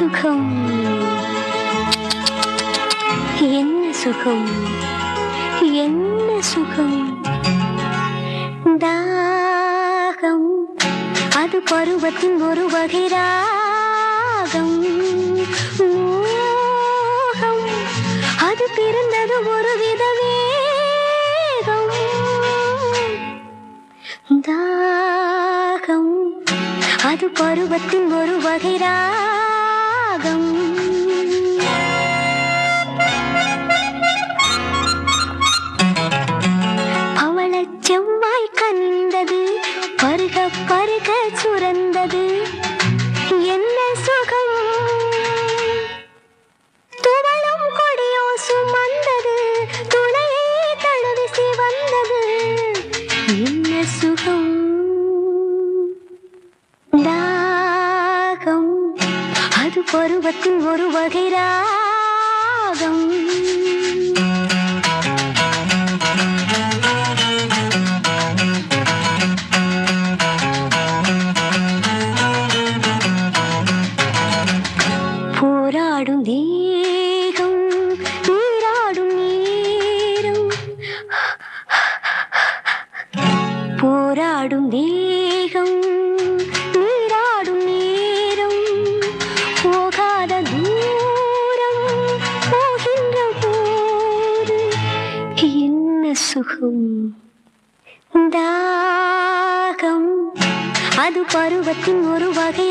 சுகம். என்ன சுகம்? என்ன சுகம்? தாகம். அது பருவத்தின் ஒரு வகை ராகம். மோகம். அது பிறந்தது ஒரு வித வேகம். தாகம். அது பருவத்தின் ஒரு வகை ராகம் ராகம் பவளச் செவ்வாய் கண்டது பருக பருக சுரந்தது. என்ன சுகம்? துவளும் கொடியோ சுமந்தது துணையே தழுவி சிவந்தது என்ன சுகம்? தாகம் ஒரு பருவத்தில் ஒரு வகை ராகம். போராடும் தேகம் நீராடும் நேரம். போராடும் சுகம் தாகம். அது பருவத்தின் ஒரு வகை